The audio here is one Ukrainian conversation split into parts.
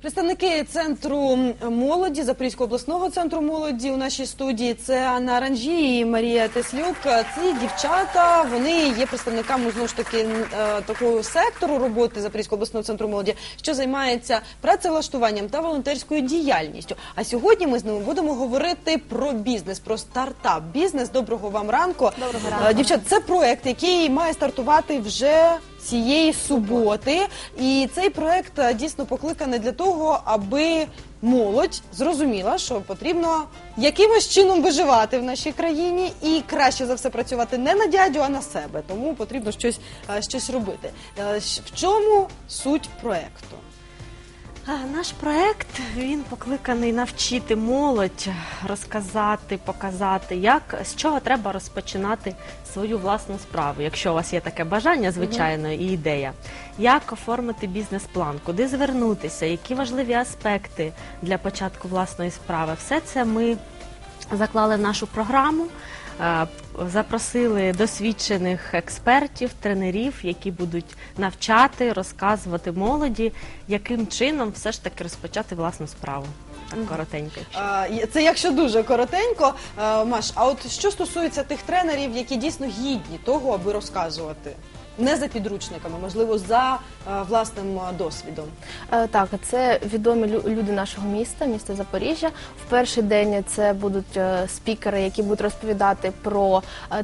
Представники центру молоді Запорізького обласного центру молоді у нашій студії це Анна Аранжі і Марія Теслюк. Ці дівчата вони є представниками знову ж таки е, такого сектору роботи Запорізького обласного центру молоді, що займається працевлаштуванням та волонтерською діяльністю. А сьогодні ми з ними будемо говорити про бізнес, про стартап бізнес. Доброго вам ранку. Доброго Е, ранку. Дівчат, це проект, який має стартувати вже цієї суботи. І цей проект е, дійсно покликаний для того, аби молодь зрозуміла, що потрібно якимось чином виживати в нашій країні і краще за все працювати не на дядю, а на себе. Тому потрібно щось, е, щось робити. Е, В чому суть проекту? Наш проект він покликаний навчити молодь, розказати, показати, як з чого треба розпочинати свою власну справу, якщо у вас є таке бажання, звичайно, і ідея. Як оформити бізнес-план, куди звернутися, які важливі аспекти для початку власної справи. Все це ми заклали в нашу програму. е, Запросили досвідчених експертів, тренерів, які будуть навчати, розказувати молоді, яким чином все ж таки розпочати власну справу. Так коротенько. Е, Це якщо дуже коротенько. Е, Маш, а от що стосується тих тренерів, які дійсно гідні того, аби розказувати? Не за підручниками, можливо, за е, власним е, досвідом. Е, Так, це відомі лю- люди нашого міста, міста Запоріжжя. В перший день це будуть спікери, які будуть розповідати про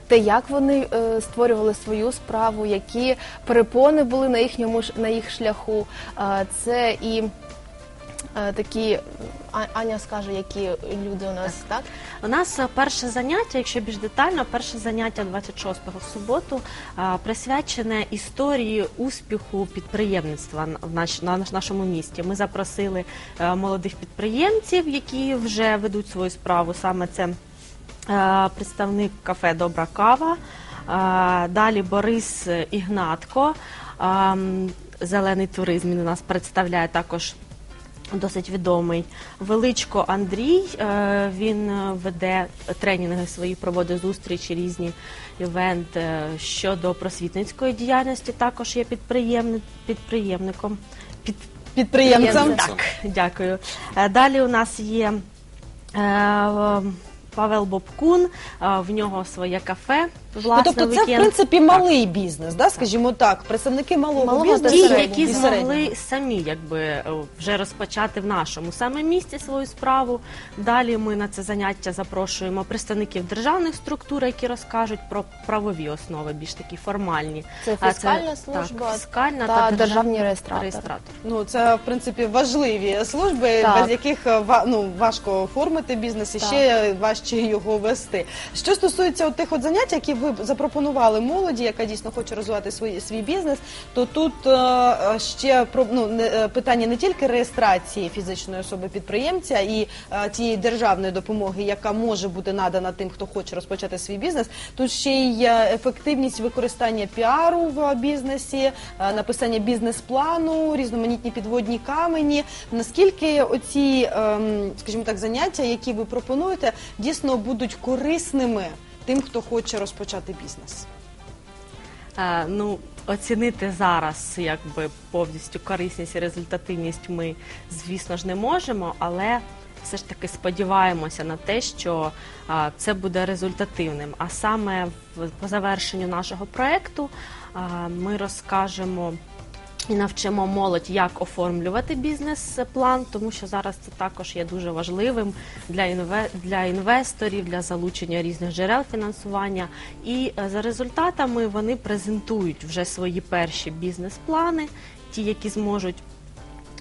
те, як вони створювали свою справу, які перепони були на їхньому ш- на їх шляху. Це і е, такі А- Аня скаже, які люди у нас так. У нас е, перше заняття, якщо більш детально, перше заняття 26-го в суботу е, присвячене історії успіху підприємництва в наш, на наш- нашому місті. Ми запросили е, молодих підприємців, які вже ведуть свою справу. Саме це е, представник кафе Добра кава. е, Далі Борис Ігнатко, е, зелений туризм. Він у нас представляє також досить відомий. Величко Андрій, е, він е, веде тренінги свої, проводить зустрічі, різні івенти е, щодо просвітницької діяльності. Також є підприємни- підприємником. Під, Підприємцем. так, дякую. Далі у нас є Павел Бобкун, в нього своє кафе. Ну, тобто, це в вікенд. принципі малий бізнес, да, скажімо так, представники малого, Малого бізнесу Ті, середнього. які і середнього. змогли самі якби е, вже розпочати в нашому саме місті свою справу. Далі ми на це заняття запрошуємо представників державних структур, які розкажуть про правові основи, більш такі формальні. Це А фіскальна служба так, фіскальна та та, державний реєстратор. реєстратор. Ну, це в принципі важливі служби, Так. без яких е, ва- ну, важко оформити бізнес і Так. ще важче його вести. Що стосується от тих от занять, які ви запропонували молоді, яка дійсно хоче розвивати свій, свій бізнес, то тут е, е, ще про ну, не, е, питання не тільки реєстрації фізичної особи підприємця і е, тієї державної допомоги, яка може бути надана тим, хто хоче розпочати свій бізнес. Тут ще й е, ефективність використання піару в бізнесі, е, написання бізнес-плану, різноманітні підводні камені. Наскільки оці, ем, скажімо так, заняття, які ви пропонуєте, дійсно будуть корисними тим, хто хоче розпочати бізнес? Е, ну, оцінити зараз якби повністю корисність і результативність ми, звісно ж, не можемо, але все ж таки сподіваємося на те, що а, це буде результативним. А саме в, по завершенню нашого проекту а, ми розкажемо. І навчимо молодь, як оформлювати бізнес-план, тому що зараз це також є дуже важливим для інве- для інвесторів, для залучення різних джерел фінансування. І е, за результатами вони презентують вже свої перші бізнес-плани, ті, які зможуть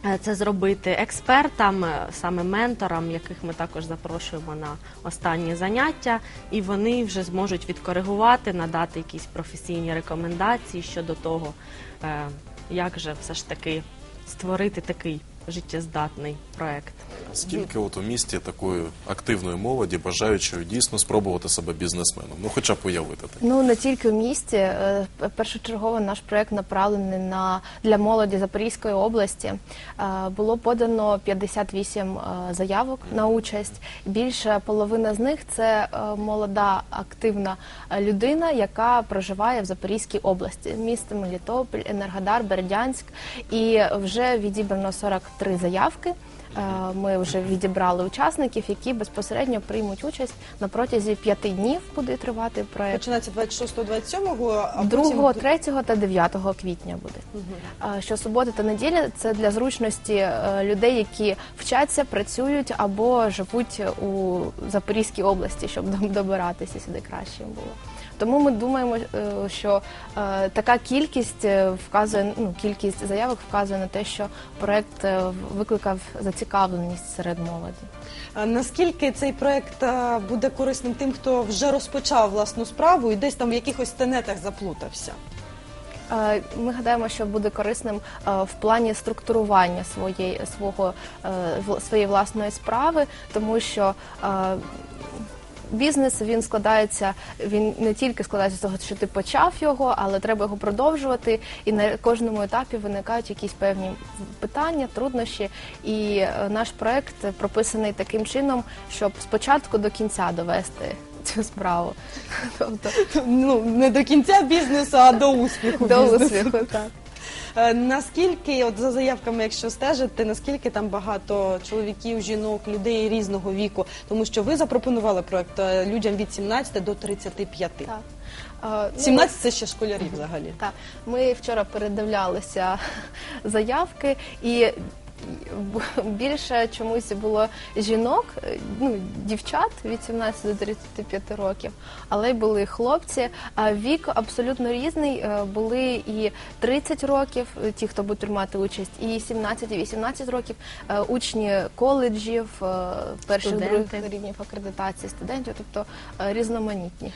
е, це зробити експертам, е, саме менторам, яких ми також запрошуємо на останні заняття, і вони вже зможуть відкоригувати, надати якісь професійні рекомендації щодо того, е, як же все ж таки створити такий життєздатний проект. Скільки от у місті такої активної молоді, бажаючої дійсно спробувати себе бізнесменом? Ну, хоча б уявити так. Ну не тільки в місті. Е, Першочергово наш проект направлений на для молоді Запорізької області. Е, Було подано 58 е, заявок на участь. Більше половина з них це молода активна людина, яка проживає в Запорізькій області, місто Мелітополь, Енергодар, Бердянськ. І вже відібрано 43 заявки. Е, Ми вже відібрали учасників, які безпосередньо приймуть участь на протязі п'яти днів буде тривати проект. Починається 26-27, а 2, потім... 3 та 9 квітня буде. А, Що субота та неділя це для зручності е, людей, які вчаться, працюють або живуть у Запорізькій області, щоб добиратися сюди краще було. Тому ми думаємо, е, що е, така кількість е, вказує ну, кількість заявок вказує на те, що проект е, викликав зацікавленість серед молоді. Наскільки цей проект буде корисним тим, хто вже розпочав власну справу і десь там в якихось тенетах заплутався? Е, Ми гадаємо, що буде корисним е, в плані структурування своєї свого е, своєї власної справи, тому що е, бізнес він складається, він не тільки складається з того, що ти почав його, але треба його продовжувати. І на кожному етапі виникають якісь певні питання, труднощі. І е, наш проект прописаний таким чином, щоб спочатку до кінця довести цю справу. Тобто Ну не до кінця бізнесу, а до успіху. до бізнесу. успіху, так. Е, Наскільки, от за заявками, якщо стежити, наскільки там багато чоловіків, жінок, людей різного віку, тому що ви запропонували проект е, людям від 17 до 35. Так. Е, ну, 17 – це ще школярі взагалі. Так, ми вчора передивлялися заявки і. Більше чомусь було жінок, е, ну дівчат від 17 до 35 років, але й були хлопці. А вік абсолютно різний. Е, Були і 30 років, е, ті, хто будуть приймати участь, і 17, і 18 років, учні коледжів, перших Студенти. других рівнів акредитації студентів, тобто різноманітні.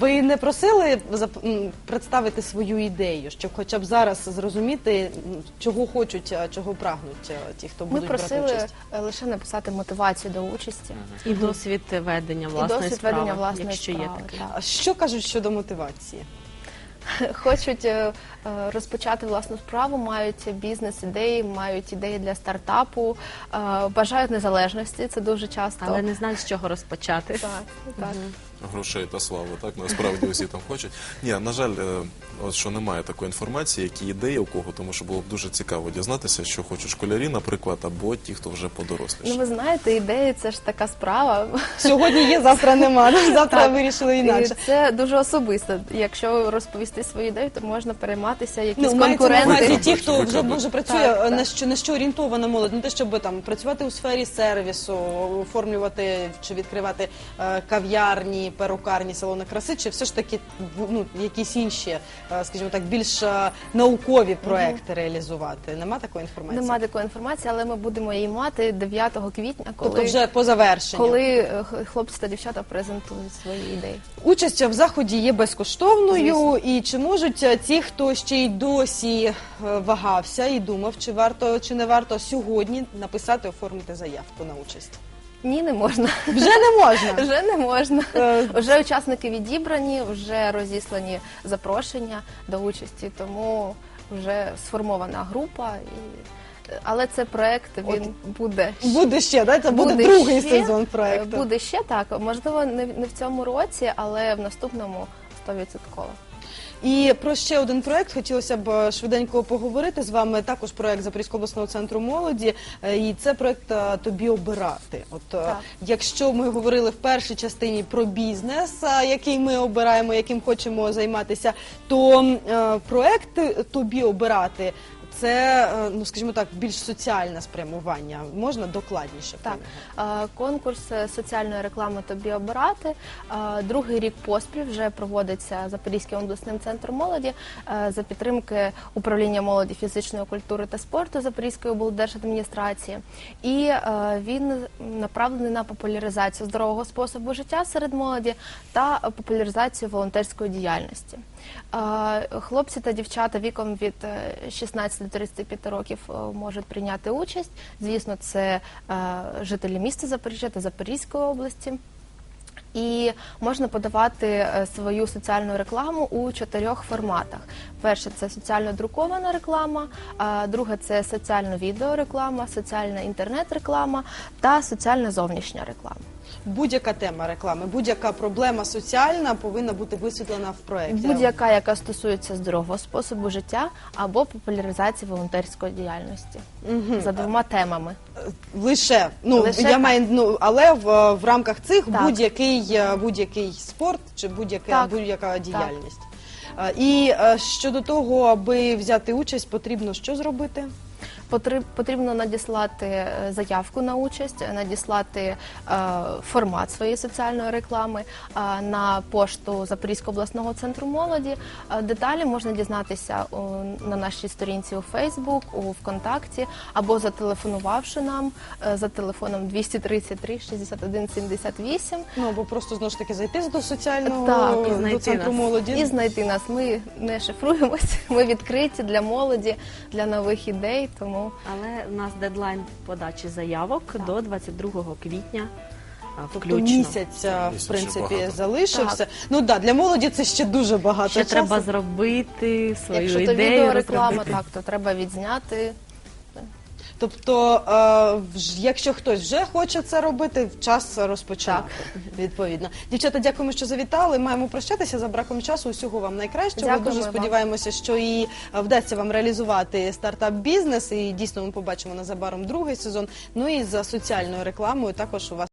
Ви не просили зап- представити свою ідею, щоб хоча б зараз зрозуміти, чого хочуть, а чого прагнуть е, ті, хто будуть брати просили участь? е, лише написати мотивацію до участі. І досвід ведення власної досвід справи, ведення власної якщо справи, є такий. так. А що кажуть щодо мотивації? Хочуть е, е, розпочати власну справу, мають бізнес-ідеї, мають ідеї для стартапу, е, бажають незалежності. Це дуже часто. Але не знають, з чого розпочати. так, так. Грошей та слави, так насправді усі там хочуть. Ні, на жаль, е, от що немає такої інформації, які ідеї у кого, тому що було б дуже цікаво дізнатися, що хочуть школярі, наприклад, або ті, хто вже Ну подоросліші. ви знаєте, ідеї це ж така справа. Сьогодні є, завтра нема. Завтра Так. вирішили І інакше. це дуже особисто. Якщо розповісти свою ідею, то можна перейматися якісь Ну, мається на конкуренти. увазі ті, хто вже може працює Так, е, так. на що на що орієнтована молодь, не те, щоб там працювати у сфері сервісу, оформлювати чи відкривати е, кав'ярні, перукарні, салони краси, чи все ж таки ну якісь інші, е, скажімо так, більш е, наукові проекти реалізувати. Нема такої інформації. Нема такої інформації, але ми будемо її мати 9 квітня, коли, Тобто вже по завершенню. коли е, х- хлопці та дівчата презентують свої ідеї. Участь в заході є безкоштовною, Звісно. і чи можуть е, ті, хто ще й досі е, вагався і думав, чи варто чи не варто сьогодні написати, оформити заявку на участь? Ні, не можна. Вже не можна. Вже не можна. Е, Вже учасники відібрані, вже розіслані запрошення до участі, тому вже сформована група. І... Але це проект, він буде Буде ще, да? Це буде, другий ще, сезон проекту. Буде ще так. Можливо, не, не в цьому році, але в наступному 100%. І про ще один проект хотілося б е, швиденько поговорити з вами. Також проект Запорізького обласного центру молоді. Е, І це проект е, тобі обирати. От Так. якщо ми говорили в першій частині про бізнес, який ми обираємо, яким хочемо займатися, то проект тобі обирати. Це, е, ну скажімо так, більш соціальне спрямування. Можна докладніше про Так, нього? е, конкурс е, соціальної реклами тобі обирати. Е, Другий рік поспіль вже проводиться Запорізьким обласним центром молоді е, за підтримки управління молоді фізичної культури та спорту Запорізької облдержадміністрації. І е, він направлений на популяризацію здорового способу життя серед молоді та популяризацію волонтерської діяльності. Е, Хлопці та дівчата віком від е, 16 до 35 років е, можуть прийняти участь. Звісно, це е, жителі міста Запоріжжя та Запорізької області. І можна подавати е, свою соціальну рекламу у чотирьох форматах. Перше це соціально друкована реклама, друге це соціальна відеореклама, соціальна інтернет-реклама та соціальна зовнішня реклама. Будь-яка тема реклами, будь-яка проблема соціальна повинна бути висвітлена в проєкті. Будь-яка, яка стосується здорового способу життя або популяризації волонтерської діяльності за двома темами. Лише ну Лише я так. маю ну але в, в рамках цих Так. будь-який е, будь-який спорт чи будь-яка Так. будь-яка діяльність. Е, І е, щодо того, аби взяти участь, потрібно що зробити? Потрібно надіслати е, заявку на участь, надіслати е, формат своєї соціальної реклами е, на пошту Запорізького обласного центру молоді. Деталі можна дізнатися на нашій сторінці у Фейсбук, у ВКонтакті або зателефонувавши нам за телефоном 233 61 78 Ну або просто знову ж таки зайти до соціального Так, і до знайти центру нас. молоді. і знайти нас. Ми не шифруємось, ми відкриті для молоді, для нових ідей. Тому Але у нас дедлайн подачі заявок до 22 квітня Тобто місяць, в принципі, багато. залишився. Так. Ну да, для молоді це ще дуже багато Ще часу. треба зробити свою якщо то ідею. відеореклама, розробити. так то треба відзняти. Тобто, е, вж- якщо хтось вже хоче це робити, час розпочати. Відповідно, дівчата, дякуємо, що завітали. Маємо прощатися за браком часу. Усього вам найкращого. Дякуємо Дуже вам. сподіваємося, що і е, вдасться вам реалізувати стартап бізнес. І дійсно ми побачимо незабаром другий сезон. Ну і за соціальною рекламою також у вас.